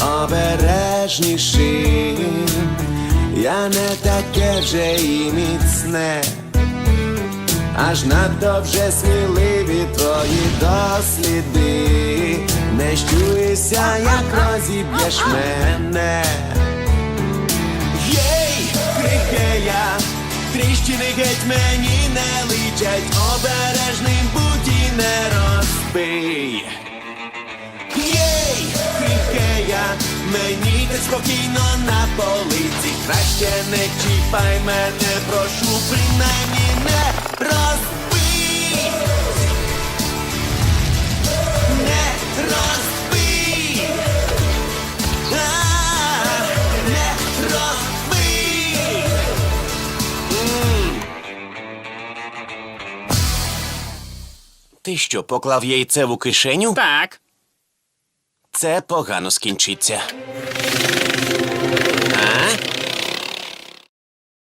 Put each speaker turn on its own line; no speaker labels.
обережнішим. Я не таке вже і міцне, аж надто вже сміливі твої досліди. Не щуйся, як розіб'єш мене. Єй, крихея, тріщини геть мені не личать, обережним будь і не розбий. Мені так спокійно на полиці. Краще не чіпай мене, прошу, принаймні не розбий. Не розбий. А, Не розбий. Ти що, поклав яйце в кишеню?
Так.
Це погано скінчиться. А?